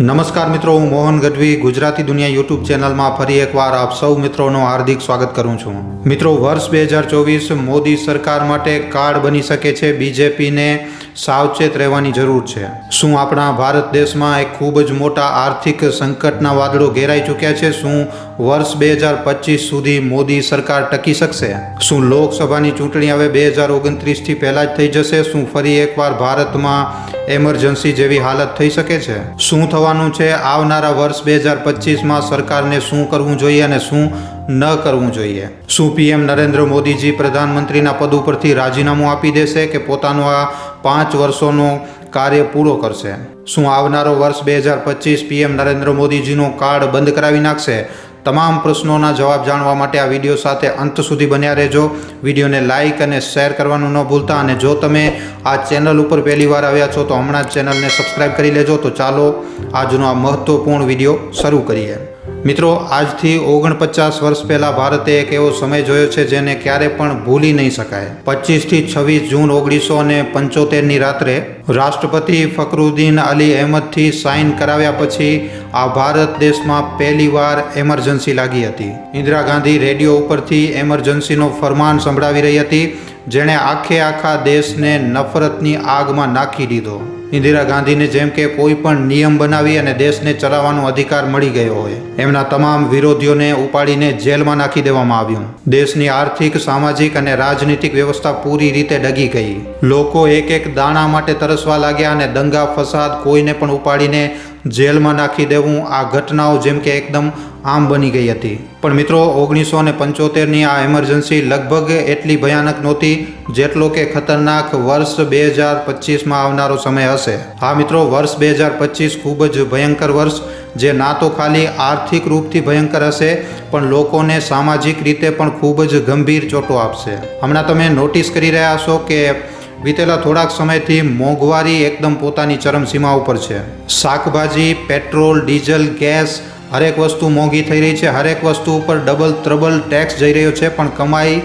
નમસ્કાર મિત્રો, હું મોહન ગઢવી, ગુજરાતી દુનિયા યુટ્યુબ ચેનલમાં ફરી એકવાર આપ સૌ મિત્રોનું હાર્દિક સ્વાગત કરું છું. મિત્રો, વર્ષ બે હજાર ચોવીસ મોદી સરકાર માટે કાર્ડ બની શકે છે. બીજેપીને સાવચેત રહેવાની જરૂર છે. શું આપણા ભારત દેશમાં એક ખૂબ જ મોટા આર્થિક સંકટના વાદળો ઘેરાઈ ચૂક્યા છે? શું વર્ષ બે હજાર પચીસ સુધી મોદી સરકાર ટકી શકશે? શું લોકસભાની ચૂંટણી હવે બે હજાર ઓગણત્રીસથી પહેલાં જ થઈ જશે? શું ફરી એકવાર ભારતમાં એમરજન્સી જેવી હાલત થઈ શકે છે? શું થવાનું છે? આવનારા વર્ષ બે હજાર પચીસમાં સરકારને શું કરવું જોઈએ અને શું ન કરવું જોઈએ. શું પીએમ નરેન્દ્ર મોદીજી પ્રધાનમંત્રીના પદ ઉપરથી રાજીનામું આપી દેશે કે પોતાનો આ પાંચ વર્ષોનો કાર્ય પૂરો કરશે? શું આવનારો વર્ષ બે હજાર પચીસ પીએમ નરેન્દ્ર મોદીજીનો કાર્ડ બંધ કરાવી નાખશે? તમામ પ્રશ્નોના જવાબ જાણવા માટે આ વીડિયો સાથે અંત સુધી બન્યા રહેજો. વિડીયોને લાઇક અને શેર કરવાનું ન ભૂલતા અને જો તમે આ ચેનલ ઉપર પહેલી વાર આવ્યા છો તો હમણાં જ ચેનલને સબસ્ક્રાઇબ કરી લેજો. તો ચાલો આજનો આ મહત્વપૂર્ણ વીડિયો શરૂ કરીએ. મિત્રો, આજથી ઓગણપચાસ વર્ષ પહેલાં ભારતે એક એવો સમય જોયો છે જેને ક્યારે પણ ભૂલી નહીં શકાય. પચીસથી છવ્વીસ જૂન ઓગણીસો અને પંચોતેરની રાત્રે રાષ્ટ્રપતિ ફકરુદ્દીન અલી અહેમદથી સાઇન કરાવ્યા પછી આ ભારત દેશમાં પહેલીવાર એમરજન્સી લાગી હતી. ઇન્દિરા ગાંધી રેડિયો ઉપરથી એમરજન્સીનો ફરમાન સંભળાવી રહી હતી, જેણે આખે આખા દેશને નફરતની આગમાં નાખી દીધો. ઇન્દિરા ગાંધીને જેમ કે કોઈ પણ નિયમ બનાવી અને દેશને ચલાવવાનો અધિકાર મળી ગયો હોય, એમના તમામ વિરોધીઓને ઉપાડીને જેલમાં નાખી દેવામાં આવ્યું. દેશની આર્થિક, સામાજિક અને રાજનીતિક વ્યવસ્થા પૂરી રીતે ડગી ગઈ. લોકો એક એક દાણા માટે તરસવા લાગ્યા અને દંગા ફસાદ કોઈને પણ ઉપાડીને જેલમાં નાખી દેવું આ ઘટનાઓ જેમ કે એકદમ આમ બની ગઈ હતી. પણ મિત્રો, ઓગણીસો ને પંચોતેરની આ એમરજન્સી લગભગ એટલી ભયાનક નહોતી જેટલો કે ખતરનાક વર્ષ બે હજાર પચીસમાં આવનારો સમય હશે. હા મિત્રો, વર્ષ બે હજાર પચીસ ખૂબ જ ભયંકર વર્ષ જે ના તો ખાલી આર્થિક રૂપથી ભયંકર હશે, પણ લોકોને સામાજિક રીતે પણ ખૂબ જ ગંભીર ચોટો આપશે. હમણાં તમે નોટિસ કરી રહ્યા હશો કે વિતેલા થોડાક સમયથી મોંઘવારી એકદમ પોતાની ચરમસીમા ઉપર છે. શાકભાજી, પેટ્રોલ, ડીઝલ, ગેસ, હરેક વસ્તુ મોંઘી થઈ રહી છે. હરેક વસ્તુ ઉપર ડબલ, ત્રબલ ટેક્સ જઈ રહ્યો છે, પણ કમાઈ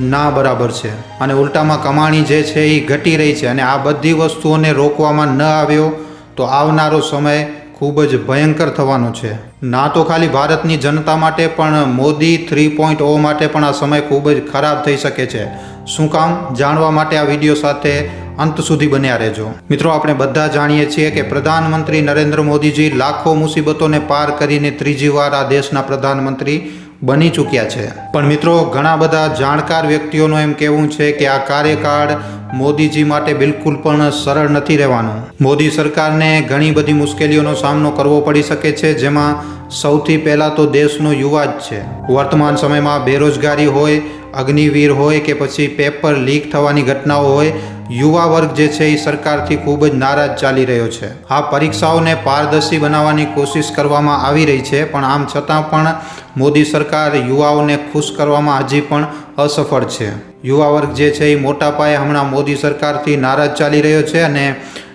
ના બરાબર છે. અને ઉલટામાં કમાણી જે છે એ ઘટી રહી છે. અને આ બધી વસ્તુઓને રોકવામાં ન આવ્યો તો આવનારો સમય ખૂબ જ ભયંકર થવાનો છે. ના તો ખાલી ભારતની જનતા માટે, પણ મોદી થ્રી પોઈન્ટ ઓ માટે પણ આ સમય ખૂબ જ ખરાબ થઈ શકે છે. શું કામ? જાણવા માટે આ વીડિયો સાથે અંત સુધી બન્યા રહેજો. મિત્રો, આપણે બધા જાણીએ છીએ કે પ્રધાનમંત્રી નરેન્દ્ર મોદીજી લાખો મુસીબતોને પાર કરીને ત્રીજી વાર આ દેશના પ્રધાનમંત્રી બની ચૂક્યા છે. પણ મિત્રો, ઘણા બધા જાણકાર વ્યક્તિઓનું એમ કહેવું છે કે આ કાર્યકાળ મોદીજી માટે બિલકુલ પણ સરળ નથી રહેવાનું. મોદી સરકારને ઘણી બધી મુશ્કેલીઓનો સામનો કરવો પડી શકે છે, જેમાં સૌથી પહેલાં તો દેશનો યુવા જ છે. વર્તમાન સમયમાં બેરોજગારી હોય અગ્નિવીર હોય કે પછી પેપર લીક થવાની ઘટનાઓ હોય, યુવા વર્ગ જે છે એ સરકારથી ખૂબ જ નારાજ ચાલી રહ્યો છે. આ પરીક્ષાઓને પારદર્શી બનાવવાની કોશિશ કરવામાં આવી રહી છે, પણ આમ છતાં પણ મોદી સરકાર યુવાઓને ખુશ કરવામાં હજી પણ અસફળ છે. યુવા વર્ગ જે છે એ મોટા પાયે હમણાં મોદી સરકારથી નારાજ ચાલી રહ્યો છે અને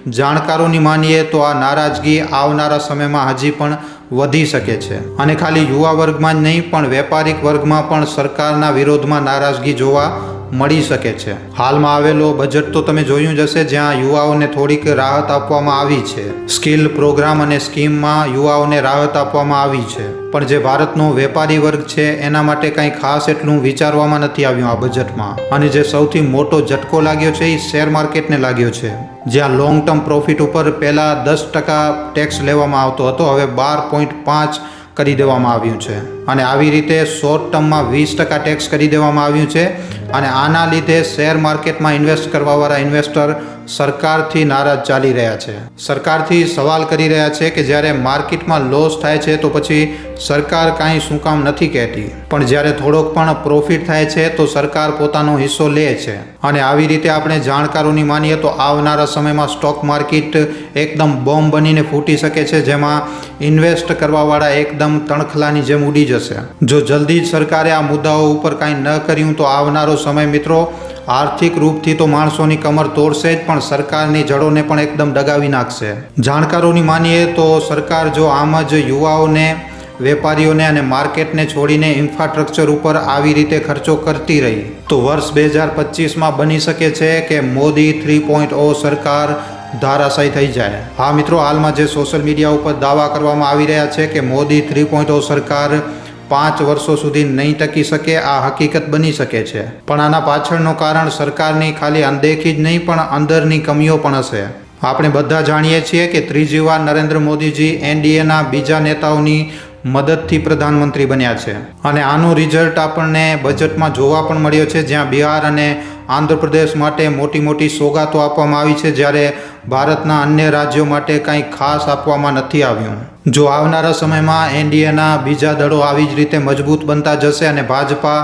જાણકારોની માનીએ તો આ નારાજગી આવનારા સમયમાં હજી પણ વધી શકે છે. અને ખાલી યુવા વર્ગમાં જ નહીં, પણ વેપારિક વર્ગમાં પણ સરકારના વિરોધમાં નારાજગી જોવા મળી શકે છે. હાલમાં આવેલો બજેટ તો તમે જોયું જ હશે, જ્યાં યુવાઓને થોડીક રાહત આપવામાં આવી છે. સ્કિલ પ્રોગ્રામ અને સ્કીમમાં યુવાઓને રાહત આપવામાં આવી છે. પણ જે ભારતનો વેપારી વર્ગ છે, એના માટે કંઈ ખાસ એટલું વિચારવામાં નથી આવ્યું આ બજેટમાં અને જે સૌથી મોટો ઝટકો લાગ્યો છે, એ શેર માર્કેટને લાગ્યો છે. જ્યાં લોંગ ટર્મ પ્રોફિટ ઉપર પહેલાં દસ ટકા ટેક્સ લેવામાં આવતો હતો, હવે બાર પોઈન્ટ પાંચ કરી દેવામાં આવ્યું છે. અને આવી રીતે શોર્ટ ટર્મમાં વીસ ટકા ટેક્સ કરી દેવામાં આવ્યું છે. અને આના લીધે શેર માર્કેટમાં ઇન્વેસ્ટ કરવાવાળા ઇન્વેસ્ટર સરકારથી નારાજ ચાલી રહ્યા છે. સરકારથી સવાલ કરી રહ્યા છે કે જ્યારે માર્કેટમાં લોસ થાય છે તો પછી સરકાર કાંઈ શું કામ નથી કહેતી. પણ જ્યારે થોડોક પણ પ્રોફિટ થાય છે તો સરકાર પોતાનો હિસ્સો લે છે. અને આવી રીતે આપણે જાણકારોની માનીએ તો આવનારા સમયમાં સ્ટોક માર્કેટ એકદમ બોમ્બ બનીને ફૂટી શકે છે, જેમાં ઇન્વેસ્ટ કરવાવાળા એકદમ તણખલાની જેમ ઉડી જશે. જો જલ્દી જ સરકારે આ મુદ્દાઓ ઉપર કાંઈ ન કર્યું તો આવનારો સમય મિત્રો આર્થિક રૂપથી તો માણસોની કમર તોડશે જ, પણ સરકારની જડોને પણ એકદમ ડગાવી નાખશે. જાણકારોની માનીએ તો સરકાર જો આમ જ યુવાઓને, વેપારીઓને અને માર્કેટને છોડીને ઇન્ફ્રાસ્ટ્રક્ચર ઉપર આવી રીતે ખર્ચો કરતી રહી, તો વર્ષ બે હજાર પચીસમાં બની શકે છે કે મોદી થ્રી પોઈન્ટ ઓ સરકાર ધારાશાયી થઈ જાય. હા મિત્રો, હાલમાં જે સોશિયલ મીડિયા ઉપર દાવા કરવામાં આવી રહ્યા છે કે મોદી થ્રી પોઈન્ટ સરકાર પાંચ વર્ષો સુધી નહીં ટકી શકે, આ હકીકત બની શકે છે. પણ આના પાછળનું કારણ સરકારની ખાલી અનદેખી જ નહીં, પણ અંદરની કમીઓ પણ હશે. આપણે બધા જાણીએ છીએ કે ત્રીજી વાર નરેન્દ્ર મોદીજી એનડીએના બીજા નેતાઓની મદદથી પ્રધાનમંત્રી બન્યા છે. અને આનું રિઝલ્ટ આપણને બજેટમાં જોવા પણ મળ્યો છે, જ્યાં બિહાર અને આંધ્રપ્રદેશ માટે મોટી મોટી સોગાતો આપવામાં આવી છે, જ્યારે ભારતના અન્ય રાજ્યો માટે કંઈ ખાસ આપવામાં નથી આવ્યું. જો આવનારા સમયમાં એનડીએના બીજા દળો આવી જ રીતે મજબૂત બનતા જશે અને ભાજપા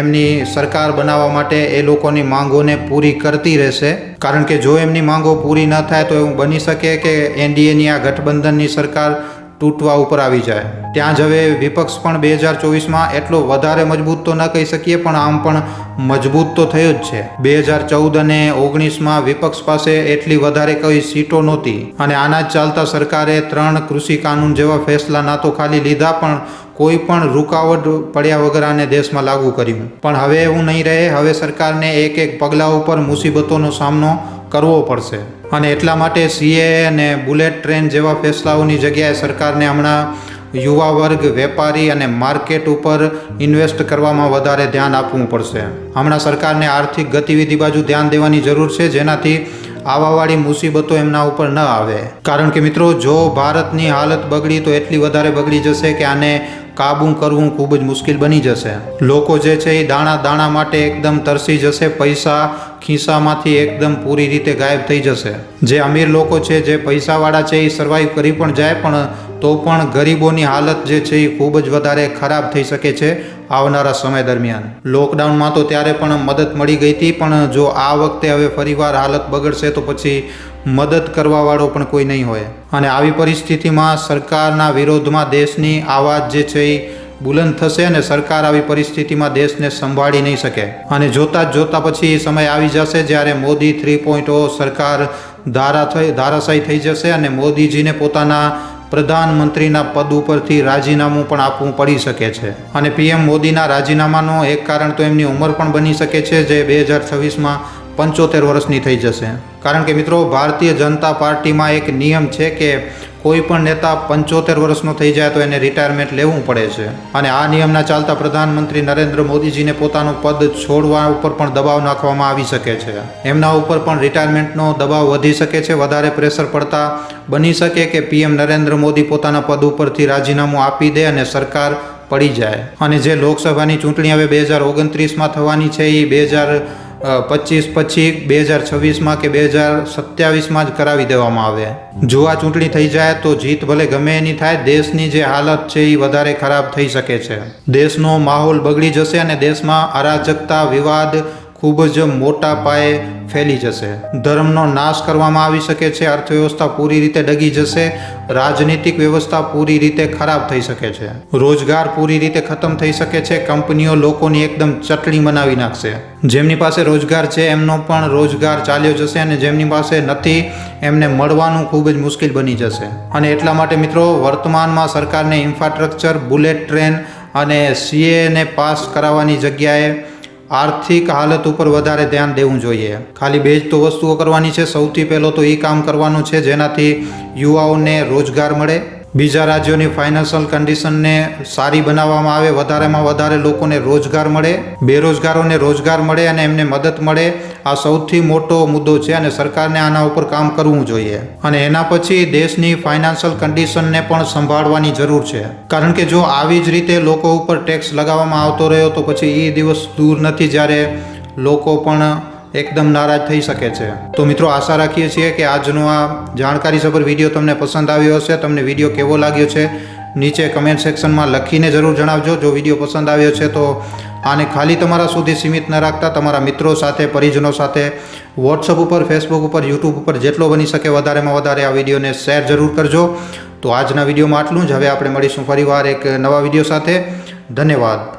એમની સરકાર બનાવવા માટે એ લોકોની માંગોને પૂરી કરતી રહેશે, કારણ કે જો એમની માંગો પૂરી ન થાય તો એવું બની શકે કે એનડીએની આ ગઠબંધનની સરકાર તૂટવા ઉપર આવી જાય. ત્યાં જ હવે વિપક્ષ પણ બે હજાર ચોવીસમાં એટલો વધારે મજબૂત તો ન કહી શકીએ, પણ આમ પણ મજબૂત તો થયો જ છે. બે હજાર ચૌદ અને ઓગણીસમાં વિપક્ષ પાસે એટલી વધારે કોઈ સીટો નહોતી. અને આના જ ચાલતા સરકારે ત્રણ કૃષિ કાનૂન જેવા ફેસલા ના તો ખાલી લીધા, પણ કોઈ પણ રૂકાવટ પડ્યા વગર આને દેશમાં લાગુ કર્યું. પણ હવે એવું નહીં રહે, હવે સરકારને એક એક પગલાં ઉપર મુસીબતોનો સામનો કરવો પડશે. અને એટલા માટે સીએ અને બુલેટ ટ્રેન જેવા ફેસલાઓની જગ્યાએ સરકારને હમણાં યુવા વર્ગ, વેપારી અને માર્કેટ ઉપર ઇન્વેસ્ટ કરવામાં વધારે ધ્યાન આપવું પડશે. હમણાં સરકારને આર્થિક ગતિવિધિ બાજુ ધ્યાન દેવાની જરૂર છે, જેનાથી આવાવાળી મુસીબતો એમના ઉપર ન આવે. કારણ કે મિત્રો, જો ભારતની હાલત બગડી તો એટલી વધારે બગડી જશે કે આને કાબૂ કરવું ખૂબ જ મુશ્કેલ બની જશે. લોકો જે છે એ દાણા દાણા માટે એકદમ તરસી જશે, પૈસા ખિસ્સામાંથી એકદમ પૂરી રીતે ગાયબ થઈ જશે. જે અમીર લોકો છે, જે પૈસાવાળા છે એ સર્વાઈવ કરી પણ જાય, પણ તો પણ ગરીબોની હાલત જે છે એ ખૂબ જ વધારે ખરાબ થઈ શકે છે આવનારા સમય દરમિયાન. લોકડાઉનમાં તો ત્યારે પણ મદદ મળી ગઈ હતી, પણ જો આ વખતે હવે ફરીવાર હાલત બગડશે તો પછી મદદ કરવાવાળો પણ કોઈ નહીં હોય. અને આવી પરિસ્થિતિમાં સરકારના વિરોધમાં દેશની આવાજ જે છે એ બુલંદ થશે અને સરકાર આવી પરિસ્થિતિમાં દેશને સંભાળી નહીં શકે. અને જોતા જ જોતા પછી એ સમય આવી જશે જ્યારે મોદી થ્રી પોઈન્ટ સરકાર ધારા થઈ ધારાશાયી થઈ જશે અને મોદીજીને પોતાના પ્રધાનમંત્રીના પદ ઉપરથી રાજીનામું પણ આપવું પડી શકે છે. અને પીએમ મોદીના રાજીનામાનું એક કારણ તો એમની ઉંમર પણ બની શકે છે જે બે હજાર છવ્વીસમાં પંચોતેર વર્ષની થઈ જશે. કારણ કે મિત્રો, ભારતીય જનતા પાર્ટીમાં એક નિયમ છે કે કોઈ પણ નેતા પંચોતેર વર્ષનો થઈ જાય તો એને રિટાયરમેન્ટ લેવું પડે છે. અને આ નિયમના ચાલતા પ્રધાનમંત્રી નરેન્દ્ર મોદીજીને પોતાનું પદ છોડવા ઉપર પણ દબાવ નાખવામાં આવી શકે છે. એમના ઉપર પણ રિટાયરમેન્ટનો દબાવ વધી શકે છે. વધારે પ્રેશર પડતા બની શકે કે પીએમ નરેન્દ્ર મોદી પોતાના પદ ઉપરથી રાજીનામું આપી દે અને સરકાર પડી જાય. અને જે લોકસભાની ચૂંટણી હવે બે હજાર ઓગણત્રીસમાં થવાની છે એ બે હજાર પચીસ પછી બે હજાર છવ્વીસમાં કે બે હજાર સત્યાવીસમાં જ કરાવી દેવામાં આવે. જો આ ચૂંટણી થઈ જાય તો જીત ભલે ગમે એની થાય, દેશની જે હાલત છે એ વધારે ખરાબ થઈ શકે છે. દેશનો માહોલ બગડી જશે અને દેશમાં અરાજકતા, વિવાદ ખૂબ જ મોટા પાયે ફેલી જશે. ધર્મનો નાશ કરવામાં આવી શકે છે, અર્થવ્યવસ્થા પૂરી રીતે ડગી જશે, રાજનીતિક વ્યવસ્થા પૂરી રીતે ખરાબ થઈ શકે છે. રોજગાર પૂરી રીતે ખતમ થઈ શકે છે, કંપનીઓ લોકોની એકદમ ચટણી બનાવી નાખશે. જેમની પાસે રોજગાર છે, એમનો પણ રોજગાર ચાલ્યો જશે અને જેમની પાસે નથી, એમને મળવાનું ખૂબ જ મુશ્કેલ બની જશે. અને એટલા માટે મિત્રો, વર્તમાનમાં સરકારને ઇન્ફ્રાસ્ટ્રક્ચર બુલેટ ટ્રેન અને સીએને પાસ કરાવવાની જગ્યાએ આર્થિક હાલત ઉપર વધારે ધ્યાન દેવું જોઈએ. ખાલી બે જ તો વસ્તુઓ કરવાની છે, સૌથી પહેલો તો એ કામ કરવાનું છે જેનાથી યુવાઓને રોજગાર મળે. બીજા રાજ્યોની ફાઇનાન્શિયલ કન્ડિશનને સારી બનાવવામાં આવે, વધારેમાં વધારે લોકોને રોજગાર મળે. બેરોજગારોને રોજગાર મળે અને એમને મદદ મળે. આ સૌથી મોટો મુદ્દો છે અને સરકારને આના ઉપર કામ કરવું જોઈએ. અને એના પછી દેશની ફાઇનાન્શિયલ કન્ડિશનને પણ સંભાળવાની જરૂર છે. કારણ કે જો આવી જ રીતે લોકો ઉપર ટેક્સ લગાવવામાં આવતો રહ્યો તો પછી એ દિવસ દૂર નથી જ્યારે લોકો પણ એકદમ નારાજ થઈ શકે છે. તો મિત્રો આશા રાખીએ છીએ કે આજનો આ જાણકારીસભર વીડિયો તમને પસંદ આવ્યો હશે. તમને વીડિયો કેવો લાગ્યો છે? નીચે કમેન્ટ સેક્શનમાં લખીને જરૂર જણાવજો. જો વીડિયો પસંદ આવ્યો છે તો આને ખાલી તમારા સુધી સીમિત ન રાખતા તમારા મિત્રો સાથે, પરિજનો સાથે વોટ્સઅપ ઉપર ફેસબુક ઉપર યુટ્યુબ ઉપર જેટલો બની શકે વધારેમાં વધારે આ વિડીયોને શેર જરૂર કરજો. તો આજના વિડીયોમાં આટલું જ. હવે આપણે મળીશું ફરીવાર એક નવા વીડિયો સાથે. ધન્યવાદ.